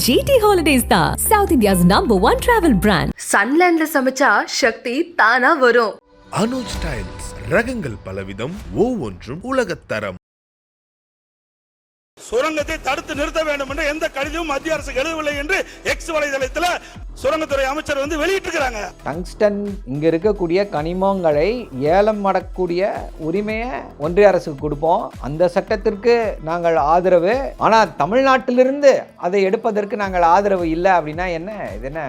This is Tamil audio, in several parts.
GT Holidays தான் South India's number one travel brand. சன்லேண்ட்ல சமைச்சா சக்தி தானா வரும் அனுஜ் ஸ்டைல்ஸ் ரகங்கள் பலவிதம் ஒவ்வொன்றும் உலகத்தரம் சுரங்கத்தை தடுத்து நிறுத்த வேண்டும் என்று எந்த கடிதமும் மத்திய அரசுக்கு எழுதவில்லை என்று எக்ஸ் வலைதளத்தில் சுரங்கத்துறை அமைச்சர் வந்து வெளியிட்டிருக்கிறாங்க. டங்ஸ்டன் இங்க இருக்கக்கூடிய கனிமங்களை ஏலம் அடக்கூடிய உரிமையை ஒன்றிய அரசுக்கு கொடுப்போம். அந்த சட்டத்திற்கு நாங்கள் ஆதரவு. ஆனா தமிழ்நாட்டிலிருந்து அதை எடுப்பதற்கு நாங்கள் ஆதரவு இல்லை அப்படின்னா என்ன? இது என்ன?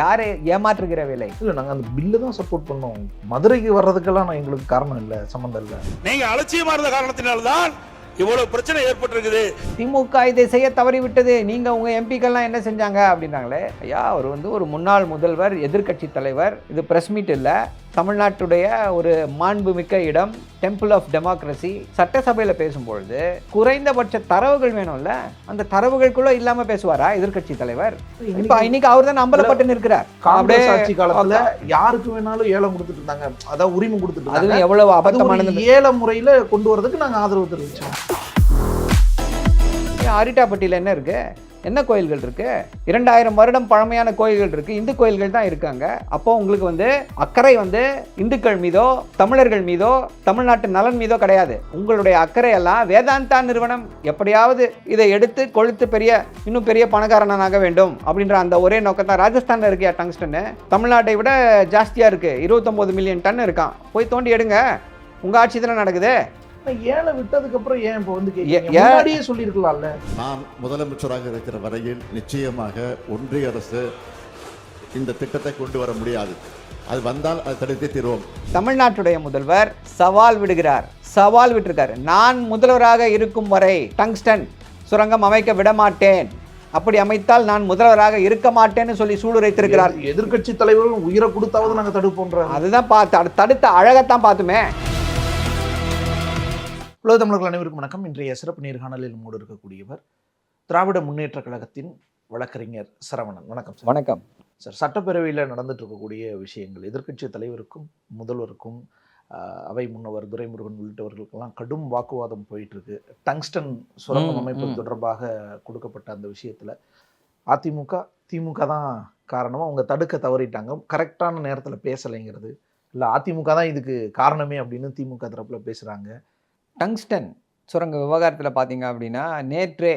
யாரை ஏமாற்றுகிற வேலை இல்லை நாங்கள் அந்த பில்லு தான் சப்போர்ட் பண்ணோம். மதுரைக்கு வர்றதுக்கெல்லாம் நான் எங்களுக்கு காரணம் இல்லை சம்மந்தம் இல்லை. நீங்க அலட்சியமா இருந்த காரணத்தினால்தான் இவ்வளவு பிரச்சனை ஏற்பட்டிருக்குது. திமுக இதை செய்ய தவறிவிட்டது. நீங்க உங்க எம்பிக்கள்லாம் என்ன செஞ்சாங்க அப்படின்னாங்களே ஐயா அவர் வந்து ஒரு முன்னாள் முதல்வர் எதிர்க்கட்சி தலைவர் இது பிரஸ் மீட் இல்லை. தமிழ்நாட்டுடைய ஒரு மாண்புமிக்க இடம் டெம்பிள் ஆஃப் டெமோக்ரஸி சட்டசபையில பேசும்பொழுது குறைந்தபட்ச தரவுகள் வேணும்ல அந்த தரவுகளுக்குள்ள இல்லாம பேசுவாரா எதிர்க்கட்சி தலைவர்? இப்ப இன்னைக்கு அவர் தான் அம்பலப்பட்டு நிற்கிறார். காங்கிரஸ் ஆட்சி காலத்துல யாருக்கு வேணாலும் ஏலம் கொடுத்துட்டு இருந்தாங்க. அதாவது உரிமை கொடுத்துட்டு எவ்வளவு அது ஒரு அபத்தமானது ஏல முறையில கொண்டு வரதுக்கு நாங்க ஆதரவு தெரிவிச்சோம். அரிட்டாப்பட்டியில் என்ன இருக்கு? என்ன கோயில்கள் இருக்கு? இரண்டாயிரம் வருடம் பழமையான கோயில்கள் இருக்கு. இந்து கோயில்கள் தான் இருக்காங்க. அப்போ உங்களுக்கு வந்து அக்கறை வந்து இந்துக்கள் மீதோ தமிழர்கள் மீதோ தமிழ்நாட்டு நலன் மீதோ கிடையாது. உங்களுடைய அக்கறை எல்லாம் வேதாந்தா நிறுவனம். எப்படியாவது இதை எடுத்து கொழுத்து பெரிய இன்னும் பெரிய பணக்காரனாக வேண்டும் அப்படின்ற அந்த ஒரே நோக்கம் தான் ராஜஸ்தானில் இருக்கியா டங்ஸ்டன்னு? தமிழ்நாட்டை விட ஜாஸ்தியாக இருக்கு. இருபத்தொம்போது மில்லியன் டன் இருக்கான். போய் தோண்டி எடுங்க. உங்கள் ஆட்சி தானே நடக்குது? ஆனா ஏல விட்டதுக்கு அப்புறம் ஏன் இப்போ வந்து? முன்னாடியே சொல்லியிருக்கலாம்ல. நான் முதலமைச்சராக இருக்கிற வரையில் நிச்சயமாக ஒன்றிய அரசு இந்த திட்டத்தை கொண்டு வர முடியாது. அது வந்தால் அதை தடுத்தே தீர்வோம். தமிழ்நாட்டுடைய முதல்வர் சவால் விடுகிறார். சவால் விட்டிருக்காரு. நான் முதல்வராக இருக்கும் வரை டங்ஸ்டன் சுரங்கம் அமைக்க விட மாட்டேன் அப்படி அமைத்தால் நான் முதல்வராக இருக்க மாட்டேன்னு சொல்லி சூளுரைத்திருக்கிறார். எதிர்க்கட்சி தலைவர்கள் உயிரை கொடுத்தாவது நாங்க தடுப்போன்ற அதுதான் பார்த்து அது தடுத்த அழகத்தான் பார்த்துமே. உலக தமிழர்கள் அனைவருக்கும் வணக்கம். இன்றைய சிறப்பு நேர்காணலில் மூடு இருக்கக்கூடியவர் திராவிட முன்னேற்ற கழகத்தின் வழக்கறிஞர் சரவணன். வணக்கம் சார். வணக்கம். சார் சட்டப்பேரவையில் நடந்துட்டு இருக்கக்கூடிய விஷயங்கள் எதிர்க்கட்சி தலைவருக்கும் முதல்வருக்கும் அவை முன்னவர் துரைமுருகன் உள்ளிட்டவர்களுக்கெல்லாம் கடும் வாக்குவாதம் போயிட்டு இருக்கு டங்ஸ்டன் சுரங்கம் அமைப்பு. தொடர்பாக கொடுக்கப்பட்ட அந்த விஷயத்துல அதிமுக திமுக தான் காரணமா அவங்க தடுக்க தவறிட்டாங்க. கரெக்டான நேரத்தில் பேசலைங்கிறது. இல்லை அதிமுக தான் இதுக்கு காரணமே அப்படின்னு திமுக தரப்புல பேசுறாங்க. டங்ஸ்டன் சுரங்க விவகாரத்தில் பார்த்தீங்க அப்படின்னா நேற்றே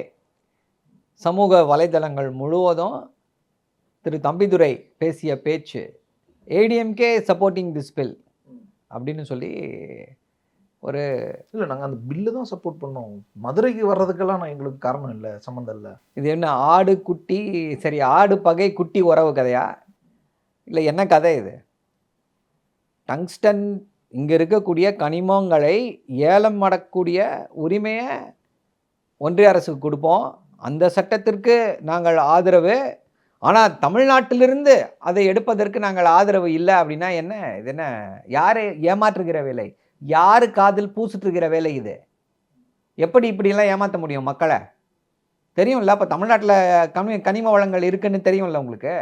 சமூக வலைதளங்கள் முழுவதும் திரு தம்பிதுரை பேசிய பேச்சு ஏடிஎம்கே சப்போர்ட்டிங் திஸ் பில் அப்படின்னு சொல்லி ஒரு இல்லை நாங்கள் அந்த பில்லு தான் சப்போர்ட் பண்ணோம். மதுரைக்கு வர்றதுக்கெல்லாம் நான் எங்களுக்கு காரணம் இல்லை சம்மந்தம் இல்லை. இது என்ன ஆடு குட்டி சரி ஆடு பகை குட்டி உறவு கதையா? இல்லை என்ன கதை இது? டங்ஸ்டன் இங்கே இருக்கக்கூடிய கனிமங்களை ஏலம் அடக்கூடிய உரிமையை ஒன்றிய அரசுக்கு கொடுப்போம். அந்த சட்டத்திற்கு நாங்கள் ஆதரவு. ஆனால் தமிழ்நாட்டிலிருந்து அதை எடுப்பதற்கு நாங்கள் ஆதரவு இல்லை அப்படின்னா என்ன? இது என்ன? யாரை ஏமாற்றுகிற வேலை? யாரு காதில் பூசிட்டுருக்கிற வேலை இது? எப்படி இப்படிலாம் ஏமாற்ற முடியும் மக்களை? தெரியும்ல அப்போ தமிழ்நாட்டில் கனி கனிம வளங்கள் இருக்குன்னு தெரியும்ல உங்களுக்கு?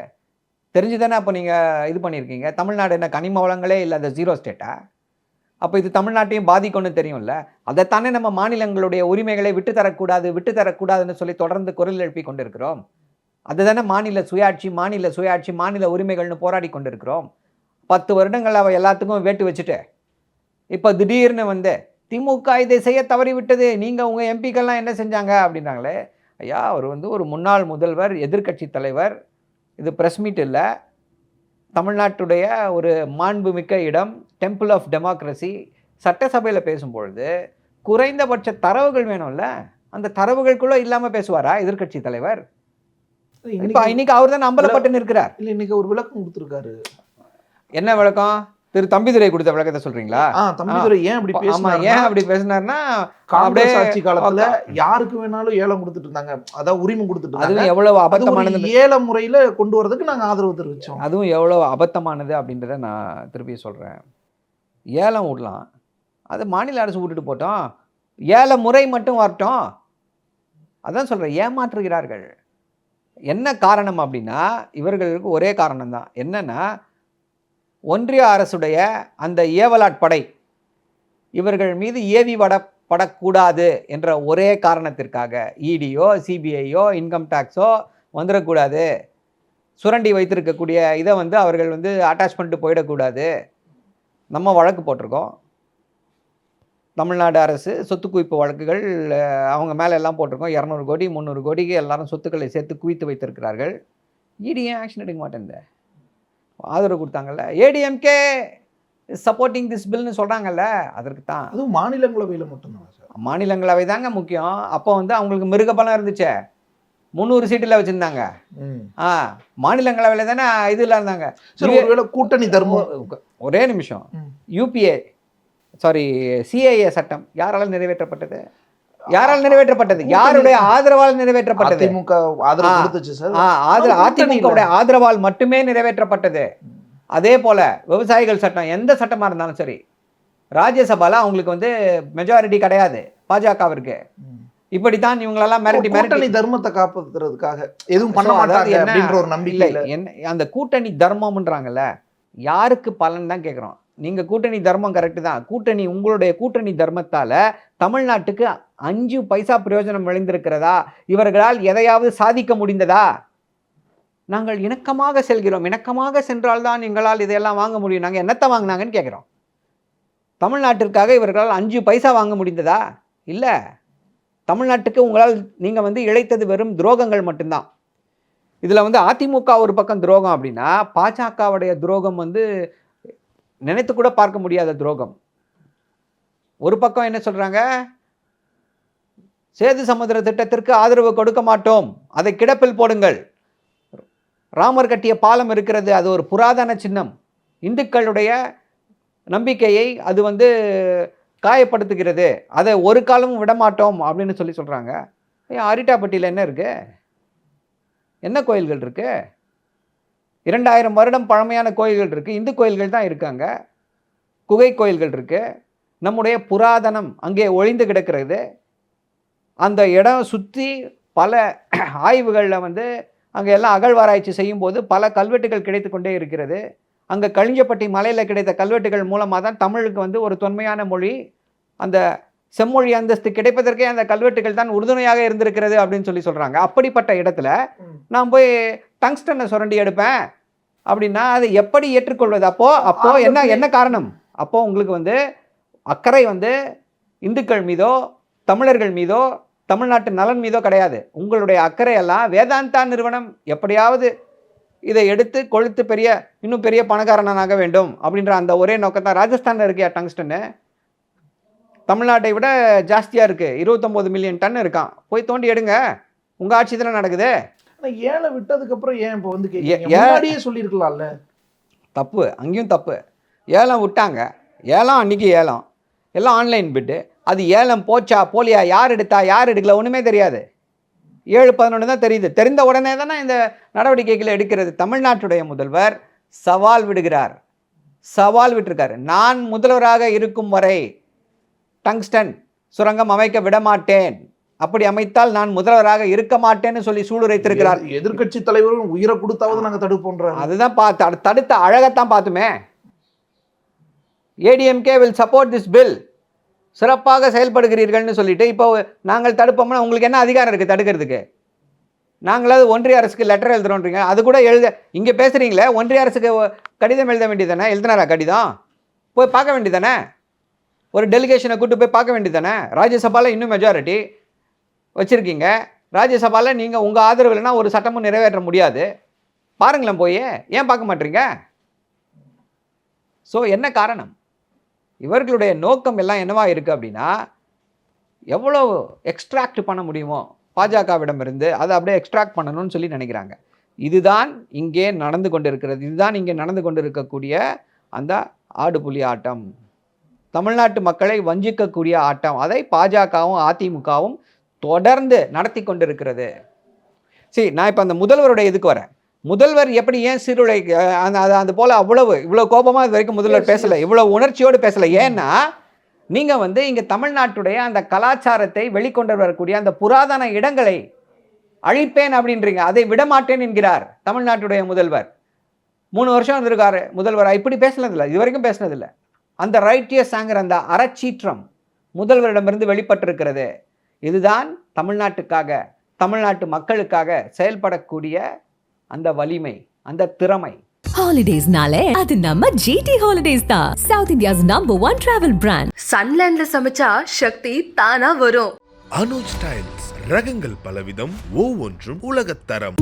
தெரிஞ்சு தானே அப்போ நீங்கள் இது பண்ணியிருக்கீங்க. தமிழ்நாடு என்ன கனிம வளங்களே இல்லாத ஜீரோ ஸ்டேட்டா அப்போ இது தமிழ்நாட்டையும் பாதிக்கும்னு தெரியும்ல? அதைத்தானே நம்ம மாநிலங்களுடைய உரிமைகளை விட்டு தரக்கூடாது விட்டு தரக்கூடாதுன்னு சொல்லி தொடர்ந்து குரல் எழுப்பி கொண்டிருக்கிறோம். அதுதானே மாநில சுயாட்சி மாநில சுயாட்சி மாநில உரிமைகள்னு போராடி கொண்டிருக்கிறோம். பத்து வருடங்கள் அவ எல்லாத்துக்கும் வேட்டு வச்சுட்டு இப்போ திடீர்னு வந்து திமுக இதை செய்ய தவறிவிட்டது நீங்கள் உங்கள் எம்பிக்கெல்லாம் என்ன செஞ்சாங்க? அப்படின்னாங்களே ஐயா அவர் வந்து ஒரு முன்னாள் முதல்வர் எதிர்க்கட்சி தலைவர். இது பிரஸ் மீட் இல்லை. தமிழ்நாட்டுடைய ஒரு மாண்புமிக்க இடம். டெம்பிள் ஆஃப் டெமோக்ரஸி சட்டசபையில் பேசும்பொழுது குறைந்தபட்ச தரவுகள் வேணும்ல? அந்த தரவுகளுக்குள்ள இல்லாமல் பேசுவாரா எதிர்க்கட்சி தலைவர்? இப்போ இன்னைக்கு அவர் தான் அம்பலப்பட்டு நிற்கிறார். இல்லை இன்னைக்கு ஒரு விளக்கம் கொடுத்துருக்காரு. என்ன விளக்கம்? திரு தம்பிதுரை கொடுத்த விளக்கத்தை சொல்றீங்களா? தம்பிதுரை ஏன் அப்படி ஆமா ஏன் அப்படி பேசினார்னா காங்கிரஸ் ஆட்சி காலத்துல யாருக்கு வேணாலும் ஏலம் கொடுத்துட்டு இருந்தாங்க அதாவது உரிமை கொடுத்துட்டு அதுவும் எவ்வளவு அபத்தமானது? ஏல முறையில கொண்டு வரதுக்கு நாங்க ஆதரவு தெரிவிச்சோம். அதுவும் எவ்வளோ அபத்தமானது அப்படின்றத நான் திருப்பி சொல்கிறேன் ஏலம் விடலாம். அது மாநில அரசு விட்டுட்டு போட்டோம். ஏல முறை மட்டும் வரட்டும். அதான் சொல்கிறேன் ஏமாற்றுகிறார்கள். என்ன காரணம் அப்படின்னா இவர்களுக்கு ஒரே காரணம் தான். என்னென்னா ஒன்றிய அரசுடைய அந்த ஏவலாட் படை இவர்கள் மீது ஏவி வட படக்கூடாது என்ற ஒரே காரணத்திற்காக இடியோ சிபிஐயோ இன்கம் டேக்ஸோ வந்துடக்கூடாது. சுரண்டி வைத்திருக்கக்கூடிய இதை வந்து அவர்கள் வந்து அட்டாச் பண்ணிட்டு போயிடக்கூடாது. நம்ம வழக்கு போட்டிருக்கோம். தமிழ்நாடு அரசு சொத்து குவிப்பு வழக்குகள் அவங்க மேலே எல்லாம் போட்டிருக்கோம். இரநூறு கோடி முந்நூறு கோடிக்கு எல்லாரும் சொத்துக்களை சேர்த்து குவித்து வைத்திருக்கிறார்கள். இடி ஏன் ஆக்ஷன் எடுக்க மாட்டேன் ஆதரவு கொடுத்தாங்கல்ல. ஏடிஎம்கே சப்போர்ட்டிங் திஸ் பில்னு சொல்கிறாங்கல்ல அதற்கு தான். அதுவும் மாநிலங்களவையில மட்டும்தான் சார்? மாநிலங்களவை தாங்க முக்கியம். அப்போ வந்து அவங்களுக்கு மிருக பலம் இருந்துச்சே. முந்நூறு சீட்டில் வச்சுருந்தாங்க. ஆ மாநிலங்களவையில் தானே இதில் இருந்தாங்க ஒருவேளை கூட்டணி தர்மம் ஒரே நிமிஷம். யூபிஏ சாரி சிஏஏ சட்டம் யாரால் நிறைவேற்றப்பட்டது? யாரால் நிறைவேற்றப்பட்டது? யாருடைய ஆதரவால் நிறைவேற்றப்பட்டது? அதிமுகவுடைய ஆதரவால் மட்டுமே நிறைவேற்றப்பட்டது. அதே போல விவசாயிகள் சட்டம் எந்த சட்டமா இருந்தாலும் சரி ராஜ்யசபால அவங்களுக்கு வந்து மெஜாரிட்டி கிடையாது பாஜகவிற்கு. இப்படித்தான் இவங்களெல்லாம் மிரட்டி மிரட்டி தர்மத்தை காப்பாத்துறதுக்காக எதுவும் பண்ண மாட்டாங்க அப்படின்ற ஒரு நம்பிக்கை இல்லை என்ன அந்த கூட்டணி தர்மம்ன்றாங்கல்ல யாருக்கு பலன் தான் கேட்குறோம் நீங்க கூட்டணி தர்மம் கரெக்டு தான். கூட்டணி உங்களுடைய கூட்டணி தர்மத்தால தமிழ்நாட்டுக்கு அஞ்சு பைசா பிரயோஜனம் விளைந்திருக்கிறதா? இவர்களால் எதையாவது சாதிக்க முடிந்ததா? நாங்கள் இணக்கமாக செல்கிறோம். இணக்கமாக சென்றால்தான் எங்களால் இதையெல்லாம் வாங்க முடியும். நாங்கள் என்னத்தை வாங்கினாங்கன்னு கேட்குறோம் தமிழ்நாட்டிற்காக இவர்களால் அஞ்சு பைசா வாங்க முடிந்ததா? இல்லை. தமிழ்நாட்டுக்கு உங்களால் நீங்கள் வந்து இழைத்தது வெறும் துரோகங்கள் மட்டும்தான். இதில் வந்து அதிமுக ஒரு பக்கம் துரோகம் அப்படின்னா பாஜகவுடைய துரோகம் வந்து நினைத்து கூட பார்க்க முடியாத துரோகம். ஒரு பக்கம் என்ன சொல்கிறாங்க சேது சமுத்திர திட்டத்திற்கு ஆதரவு கொடுக்க மாட்டோம். அதை கிடப்பில் போடுங்கள். ராமர் கட்டிய பாலம் இருக்கிறது அது ஒரு புராதன சின்னம். இந்துக்களுடைய நம்பிக்கையை அது வந்து காயப்படுத்துகிறது. அதை ஒரு காலமும் விடமாட்டோம் அப்படின்னு சொல்லி சொல்கிறாங்க ஐயா அரிட்டாப்பட்டியில் என்ன இருக்குது என்ன கோயில்கள் இருக்குது இரண்டாயிரம் வருடம் பழமையான கோயில்கள் இருக்குது இந்து கோயில்கள் தான் இருக்காங்க குகை கோயில்கள் இருக்குது நம்முடைய புராதனம் அங்கே ஒழிந்து கிடக்கிறது. அந்த இடம் சுற்றி பல ஆய்வுகளில் வந்து அங்கே எல்லாம் அகழ்வாராய்ச்சி செய்யும்போது பல கல்வெட்டுகள் கிடைத்து கொண்டே இருக்கிறது. அங்கே கலிஞ்சப்பட்டி மலையில் கிடைத்த கல்வெட்டுகள் மூலமாக தான் தமிழுக்கு வந்து ஒரு தொன்மையான மொழி அந்த செம்மொழி அந்தஸ்து கிடைப்பதற்கே அந்த கல்வெட்டுகள் தான் உறுதுணையாக இருந்திருக்கிறது அப்படின்னு சொல்லி சொல்கிறாங்க அப்படிப்பட்ட இடத்துல நான் போய் டங்ஸ்டனை சுரண்டி எடுப்பேன் அப்படின்னா அதை எப்படி ஏற்றுக்கொள்வது? அப்போ அப்போ என்ன என்ன காரணம்? அப்போ உங்களுக்கு வந்து அக்கறை வந்து இந்துக்கள் மீதோ தமிழர்கள் மீதோ தமிழ்நாட்டு நலன் மீதோ கிடையாது. உங்களுடைய அக்கறை எல்லாம் வேதாந்தா நிறுவனம் எப்படியாவது இதை எடுத்து கொழுத்து பெரிய இன்னும் பெரிய பணக்காரனாக வேண்டும் அப்படின்ற அந்த ஒரே நோக்கம் தான் ராஜஸ்தானில் இருக்கியா டங்ஸ்டன்னு தமிழ்நாட்டை விட ஜாஸ்தியாக இருக்குது இருபத்தொம்போது மில்லியன் டன் இருக்கான் போய் தோண்டி எடுங்க. உங்கள் ஆட்சி தானே நடக்குது? ஆனா ஏழை விட்டதுக்கு அப்புறம் ஏன் இப்போ வந்து முன்னாடியே சொல்லியிருக்கலாம்ல. தப்பு. அங்கேயும் தப்பு. ஏலம் விட்டாங்க. ஏலம் அன்னைக்கு ஏலம். எல்லாம் ஆன்லைன் பிட்டு அது ஏலம் போச்சா போலியா? யார் எடுத்தா யார் எடுக்கல? ஒன்றுமே தெரியாது. ஏழு பதினொன்று தான் தெரியுது. தெரிந்த உடனே தானே இந்த நடவடிக்கைகளை எடுக்கிறது. தமிழ்நாட்டுடைய முதல்வர் சவால் விடுகிறார். சவால் விட்டிருக்காரு. நான் முதல்வராக இருக்கும் வரை டங்ஸ்டன் சுரங்கம் அமைக்க விட மாட்டேன் அப்படி அமைத்தால் நான் முதல்வராக இருக்க மாட்டேன்னு சொல்லி சூளுரைத்திருக்கிறார். எதிர்- எதிர்க்கட்சி தலைவரும் உயிரை கொடுத்தாவது நாங்க தடுப்போன்றாரு அதுதான் பார்த்து தடு- தடுத்த அழகத்தான் பார்த்துமே. ADMK will support this bill சிறப்பாக செயல்படுகிறீர்கள்னு சொல்லிட்டு இப்போ நாங்கள் தடுப்போம்னா உங்களுக்கு என்ன அதிகாரம் இருக்குது தடுக்கிறதுக்கு? நாங்களாவது ஒன்றிய அரசுக்கு லெட்டர் எழுதுறோன்றீங்க அது கூட எழுத இங்கே பேசுகிறீங்களே ஒன்றிய அரசுக்கு கடிதம் எழுத வேண்டியதானே எழுதினாரா கடிதம்? போய் பார்க்க வேண்டியதானே ஒரு டெலிகேஷனை கூட்டு போய் பார்க்க வேண்டியதானே ராஜ்யசபாவில் இன்னும் மெஜாரிட்டி வச்சுருக்கீங்க. ராஜ்யசபாவில் நீங்கள் உங்கள் ஆதரவு இல்லைன்னா ஒரு சட்டமும் நிறைவேற்ற முடியாது. பாருங்களேன் போய் ஏன் பார்க்க மாட்டீங்க? ஸோ என்ன காரணம்? இவர்களுடைய நோக்கம் எல்லாம் என்னவா இருக்குது அப்படின்னா எவ்வளோ எக்ஸ்ட்ராக்ட் பண்ண முடியுமோ பாஜகவிடம் இருந்து அதை அப்படியே எக்ஸ்ட்ராக்ட் பண்ணணும்னு சொல்லி நினைக்கிறாங்க. இதுதான் இங்கே நடந்து கொண்டிருக்கிறது. இதுதான் இங்கே நடந்து கொண்டிருக்கக்கூடிய அந்த ஆடு புலி ஆட்டம். தமிழ்நாட்டு மக்களை வஞ்சிக்கக்கூடிய ஆட்டம். அதை பாஜகவும் அதிமுகவும் தொடர்ந்து நடத்தி கொண்டிருக்கிறது. சரி நான் இப்போ அந்த முதல்வருடைய இதுக்கு வரேன். முதல்வர் எப்படி ஏன் சீருடை அந்த அது போல அவ்வளவு இவ்வளவு கோபமா இது வரைக்கும் முதல்வர் பேசல இவ்வளவு உணர்ச்சியோடு பேசல. ஏன்னா நீங்க வந்து இங்க தமிழ்நாட்டுடைய அந்த கலாச்சாரத்தை வெளிக்கொண்டு வரக்கூடிய அந்த புராதன இடங்களை அழிப்பேன் அப்படின்றீங்க. அதை விடமாட்டேன் என்கிறார் தமிழ்நாட்டுடைய முதல்வர். மூணு வருஷம் இருந்திருக்காரு. முதல்வர் இப்படி பேசினதில்ல. இது வரைக்கும் பேசினதில்ல. அந்த ரைட்டியஸ் ஆங்கிற அந்த அறச்சீற்றம் முதல்வரிடமிருந்து வெளிப்பட்டிருக்கிறது. இதுதான் தமிழ்நாட்டுக்காக தமிழ்நாட்டு மக்களுக்காக செயல்படக்கூடிய அந்த வலிமை அந்த திறமை. ஹாலிடேஸ்னாலே அது நம்ம ஜிடி ஹாலிடேஸ் தான். South India's number one travel brand சன்லேண்ட்ல சமைச்சா சக்தி தானா வரும். அனுஜ் ஸ்டைல்ஸ் ரகங்கள் பலவிதம் ஒவ்வொன்றும் உலகத்தரம்.